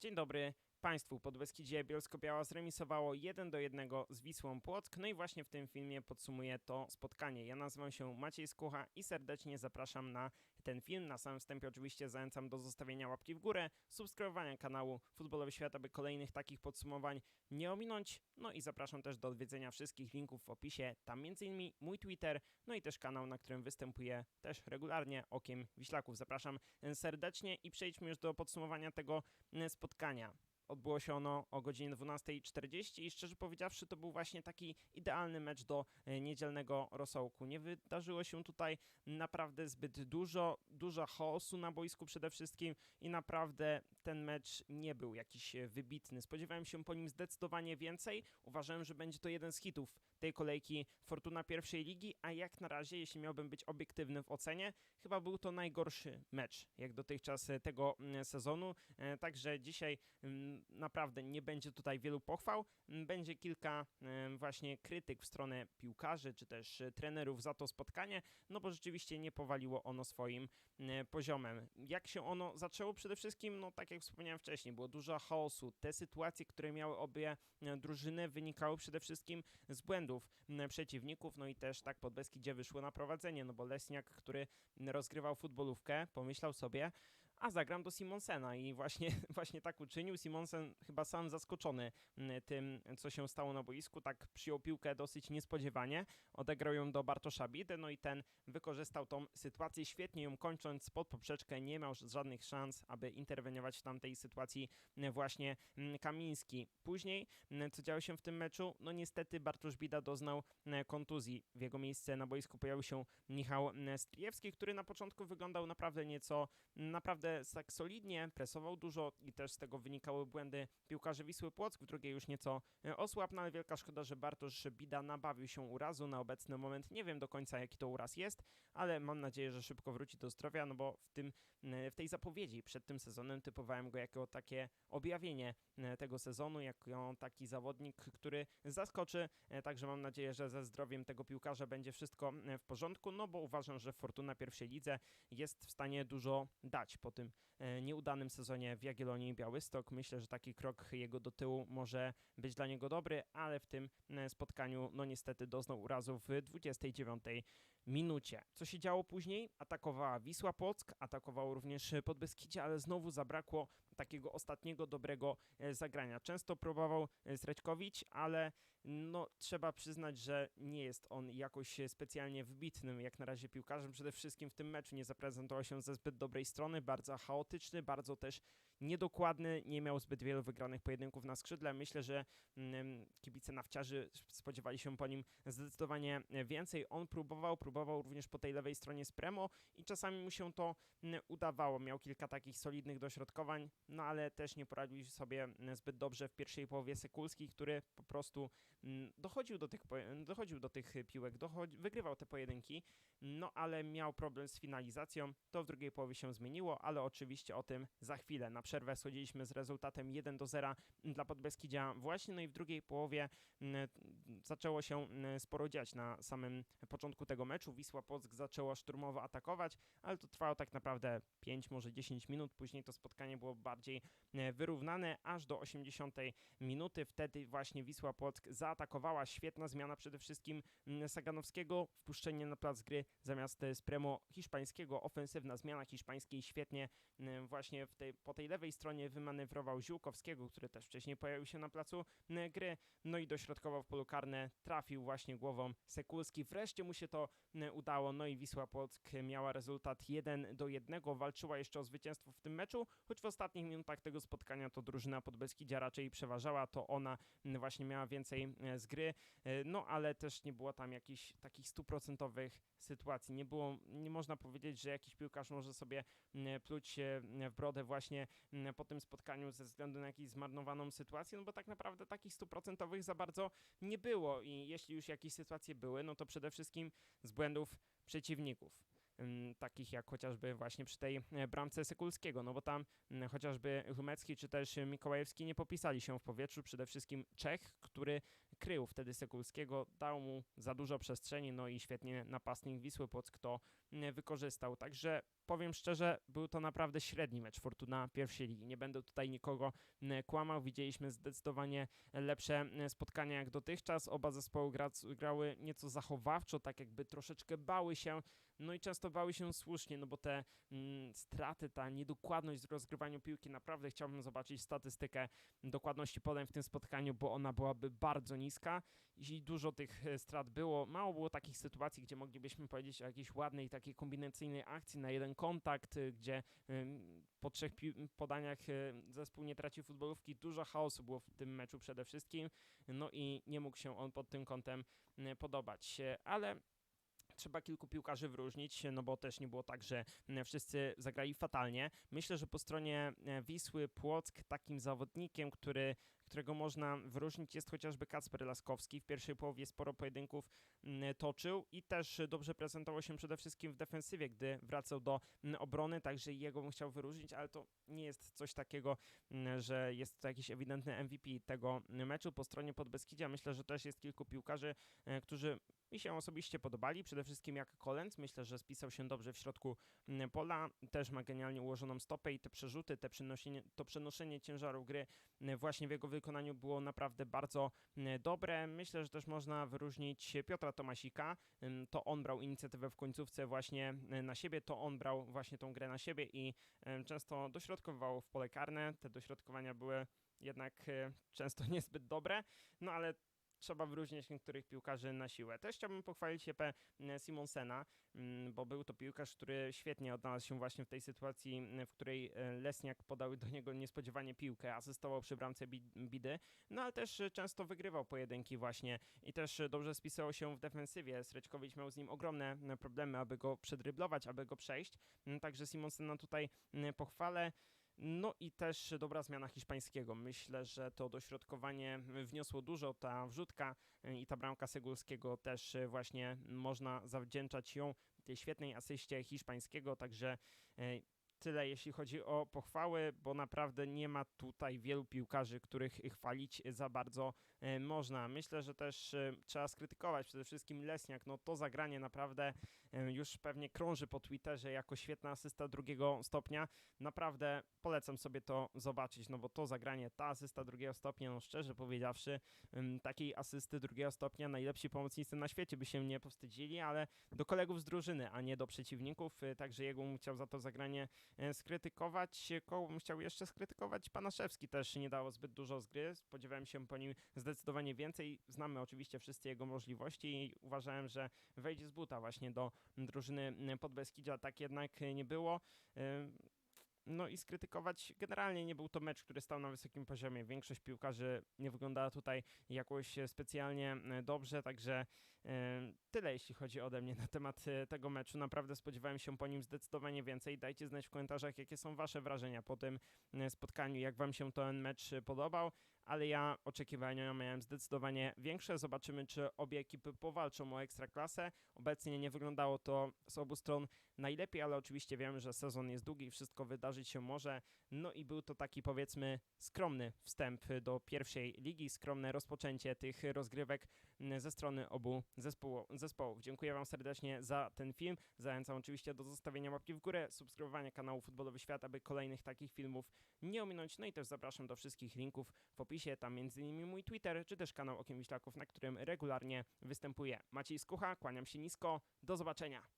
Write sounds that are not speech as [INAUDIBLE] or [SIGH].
Dzień dobry Państwu. Podbeskidzie Bielsko-Biała zremisowało 1 do 1 z Wisłą Płock. No i właśnie w tym filmie podsumuję to spotkanie. Ja nazywam się Maciej Skucha i serdecznie zapraszam na ten film. Na samym wstępie oczywiście zachęcam do zostawienia łapki w górę, subskrybowania kanału Futbolowy Świat, aby kolejnych takich podsumowań nie ominąć. No i zapraszam też do odwiedzenia wszystkich linków w opisie. Tam m.in. mój Twitter, no i też kanał, na którym występuję też regularnie Okiem Wiślaków. Zapraszam serdecznie i przejdźmy już do podsumowania tego e, spotkania. Odbyło się ono o godzinie 12.40 i szczerze powiedziawszy, to był właśnie taki idealny mecz do e, niedzielnego rosołku. Nie wydarzyło się tutaj naprawdę zbyt dużo, dużo chaosu na boisku przede wszystkim i naprawdę ten mecz nie był jakiś e, wybitny. Spodziewałem się po nim zdecydowanie więcej. Uważałem, że będzie to jeden z hitów tej kolejki Fortuna pierwszej ligi, a jak na razie, jeśli miałbym być obiektywny w ocenie, chyba był to najgorszy mecz jak dotychczas e, tego mm, sezonu. Także dzisiaj mm, naprawdę nie będzie tutaj wielu pochwał. Mm, Będzie kilka właśnie krytyk w stronę piłkarzy czy też e, trenerów za to spotkanie, no bo rzeczywiście nie powaliło ono swoim e, poziomem. Jak się ono zaczęło? Przede wszystkim, no tak jak wspomniałem wcześniej, było dużo chaosu. Te sytuacje, które miały obie e, drużyny, wynikały przede wszystkim z błędów przeciwników, no i też tak pod Beskidzie wyszło na prowadzenie, no bo Lesniak, który rozgrywał futbolówkę, pomyślał sobie, a zagram do Simonsena i właśnie, [LAUGHS] właśnie tak uczynił. Simonsen chyba sam zaskoczony mm, tym, co się stało na boisku, tak przyjął piłkę dosyć niespodziewanie, odegrał ją do Bartosza Bidy, no i ten wykorzystał tą sytuację świetnie ją kończąc pod poprzeczkę, nie miał żadnych szans, aby interweniować w tamtej sytuacji mm, właśnie mm, Kamiński. Później, co działo się w tym meczu, no niestety Bartosz Bida doznał kontuzji. W jego miejsce na boisku pojawił się Michał Strijewski, który na początku wyglądał naprawdę nieco, naprawdę tak solidnie, presował dużo i też z tego wynikały błędy piłkarzy Wisły Płock. W drugiej już nieco e, osłabł, no ale wielka szkoda, że Bartosz Bida nabawił się urazu. Na obecny moment nie wiem do końca jaki to uraz jest, ale mam nadzieję, że szybko wróci do zdrowia, no bo w, tym, e, w tej zapowiedzi przed tym sezonem typowałem go jako takie objawienie e, tego sezonu, jako taki zawodnik, który zaskoczy, także mam nadzieję, że ze zdrowiem tego piłkarza będzie wszystko w porządku, no bo uważam, że Fortuna pierwszej lidze jest w stanie dużo dać po tym e, nieudanym sezonie w Jagiellonii Białystok. Myślę, że taki krok jego do tyłu może być dla niego dobry, ale w tym e, spotkaniu no niestety doznał urazu w 29 minucie. Co się działo później? Atakowała Wisła Płock, atakowało również Podbeskidzie, ale znowu zabrakło takiego ostatniego dobrego e, zagrania. Często próbował e, Zrećkowicz, ale no trzeba przyznać, że nie jest on jakoś e, specjalnie wybitnym jak na razie piłkarzem. Przede wszystkim w tym meczu nie zaprezentował się ze zbyt dobrej strony, bardzo chaotyczny, bardzo też niedokładny, nie miał zbyt wielu wygranych pojedynków na skrzydle. Myślę, że mm, kibice nawciarzy spodziewali się po nim zdecydowanie więcej. On próbował, próbował również po tej lewej stronie z Premo i czasami mu się to mm, udawało. Miał kilka takich solidnych dośrodkowań, no ale też nie poradził sobie mm, zbyt dobrze w pierwszej połowie Sekulski, który po prostu dochodził do tych, dochodził do tych piłek, dochodzi, wygrywał te pojedynki, no ale miał problem z finalizacją. To w drugiej połowie się zmieniło, ale oczywiście o tym za chwilę. Na przerwę schodziliśmy z rezultatem 1 do 0 dla Podbeskidzia właśnie, no i w drugiej połowie mm, zaczęło się mm, sporo dziać na samym początku tego meczu. Wisła Płock zaczęła szturmowo atakować, ale to trwało tak naprawdę 5, może 10 minut. Później to spotkanie było bardziej e, wyrównane, aż do 80 minuty. Wtedy właśnie Wisła Płock zaatakowała. Świetna zmiana przede wszystkim mm, Saganowskiego. Wpuszczenie na plac gry zamiast e, z Premo hiszpańskiego. Ofensywna zmiana hiszpańskiej świetnie mm, właśnie w tej, po tej lewej stronie wymanewrował Ziółkowskiego, który też wcześniej pojawił się na placu mm, gry. No i dośrodkował w polu karne. Trafił właśnie głową Sekulski. Wreszcie mu się to mm, udało. No i Wisła Płock miała rezultat 1 do 1. Walczyła jeszcze o zwycięstwo w tym meczu, choć w ostatnich minutach tego spotkania to drużyna Podbeskidzia raczej przeważała, to ona właśnie miała więcej e, z gry, e, no ale też nie było tam jakichś takich stuprocentowych sytuacji. Nie było, nie można powiedzieć, że jakiś piłkarz może sobie pluć w brodę właśnie po tym spotkaniu ze względu na jakąś zmarnowaną sytuację, no bo tak naprawdę takich stuprocentowych za bardzo nie było. I jeśli już jakieś sytuacje były, no to przede wszystkim z błędów przeciwników ym, takich jak chociażby właśnie przy tej e, bramce Sekulskiego, no bo tam mm, chociażby Chumecki czy też Mikołajewski nie popisali się w powietrzu, przede wszystkim Czech, który krył wtedy Sekulskiego, dał mu za dużo przestrzeni, no i świetnie napastnik Wisły Płock to mm, wykorzystał. Także powiem szczerze, był to naprawdę średni mecz Fortuna pierwszej ligi. Nie będę tutaj nikogo mm, kłamał. Widzieliśmy zdecydowanie lepsze mm, spotkania jak dotychczas. Oba zespoły gra, grały nieco zachowawczo, tak jakby troszeczkę bały się, no i często bały się słusznie, no bo te mm, straty, ta niedokładność w rozgrywaniu piłki, naprawdę chciałbym zobaczyć statystykę dokładności podań w tym spotkaniu, bo ona byłaby bardzo niska i dużo tych e, strat było. Mało było takich sytuacji, gdzie moglibyśmy powiedzieć o jakiejś ładnej, takiej kombinacyjnej akcji na jeden kontakt, y, gdzie ym, po trzech podaniach y, zespół nie tracił futbolówki. Dużo chaosu było w tym meczu przede wszystkim, no i nie mógł się on pod tym kątem podobać. Ale trzeba kilku piłkarzy wyróżnić, no bo też nie było tak, że wszyscy zagrali fatalnie. Myślę, że po stronie e, Wisły Płock takim zawodnikiem, który którego można wyróżnić jest chociażby Kacper Laskowski. W pierwszej połowie sporo pojedynków toczył i też dobrze prezentował się przede wszystkim w defensywie, gdy wracał do obrony, także jego bym chciał wyróżnić, ale to nie jest coś takiego, że jest to jakiś ewidentny MVP tego meczu. Po stronie Podbeskidzia myślę, że też jest kilku piłkarzy, e, którzy mi się osobiście podobali, przede wszystkim jak Kolens, myślę, że spisał się dobrze w środku pola, też ma genialnie ułożoną stopę i te przerzuty, te to przenoszenie ciężaru gry właśnie w jego wykonaniu było naprawdę bardzo dobre. Myślę, że też można wyróżnić Piotra Tomasika, to on brał inicjatywę w końcówce właśnie na siebie, to on brał właśnie tą grę na siebie i często dośrodkowywał w pole karne, te dośrodkowania były jednak e, często [LAUGHS] niezbyt dobre, no ale trzeba wyróżnić niektórych piłkarzy na siłę. Też chciałbym pochwalić Jeppe mm, Simonsena, mm, bo był to piłkarz, który świetnie odnalazł się właśnie w tej sytuacji, mm, w której e, Lesniak podał do niego niespodziewanie piłkę, asystował przy bramce Bidy, no ale też e, często wygrywał pojedynki właśnie i też e, dobrze spisało się w defensywie. Sreczkowicz miał z nim ogromne problemy, aby go przedryblować, aby go przejść, także Simonsena tutaj pochwalę. No i też dobra zmiana hiszpańskiego. Myślę, że to dośrodkowanie wniosło dużo. Ta wrzutka y, i ta bramka Segulskiego też y, właśnie można zawdzięczać ją tej świetnej asyście hiszpańskiego, także y, tyle jeśli chodzi o pochwały, bo naprawdę nie ma tutaj wielu piłkarzy, których chwalić za bardzo e, można. Myślę, że też e, trzeba skrytykować przede wszystkim Lesniak. No to zagranie naprawdę e, już pewnie krąży po Twitterze jako świetna asysta drugiego stopnia. Naprawdę polecam sobie to zobaczyć, no bo to zagranie, ta asysta drugiego stopnia, no szczerze powiedziawszy, takiej asysty drugiego stopnia najlepsi pomocnicy na świecie by się nie powstydzili, ale do kolegów z drużyny, a nie do przeciwników, także jego bym chciał za to zagranie skrytykować. Koło bym chciał jeszcze skrytykować. Panaszewski też nie dało zbyt dużo z gry. Spodziewałem się po nim zdecydowanie więcej. Znamy oczywiście wszyscy jego możliwości i uważałem, że wejdzie z buta właśnie do drużyny Podbeskidzia. Tak jednak nie było. E, no i skrytykować. Generalnie nie był to mecz, który stał na wysokim poziomie. Większość piłkarzy nie wyglądała tutaj jakoś specjalnie e, dobrze, także e, tyle jeśli chodzi ode mnie na temat e, tego meczu. Naprawdę spodziewałem się po nim zdecydowanie więcej. Dajcie znać w komentarzach, jakie są wasze wrażenia po tym spotkaniu, jak wam się ten mecz podobał ale ja oczekiwania miałem zdecydowanie większe. Zobaczymy, czy obie ekipy powalczą o ekstraklasę. Obecnie nie wyglądało to z obu stron najlepiej, ale oczywiście wiemy, że sezon jest długi i wszystko wydarzyć się może. No i był to taki powiedzmy skromny wstęp do pierwszej ligi, skromne rozpoczęcie tych rozgrywek ze strony obu zespołów. Dziękuję Wam serdecznie za ten film. Zachęcam oczywiście do zostawienia łapki w górę, subskrybowania kanału Futbolowy Świat, aby kolejnych takich filmów nie ominąć. No i też zapraszam do wszystkich linków w opisie, tam m.in. mój Twitter, czy też kanał Okiem Wiślaków, na którym regularnie występuję. Maciej Skucha, kłaniam się nisko, do zobaczenia.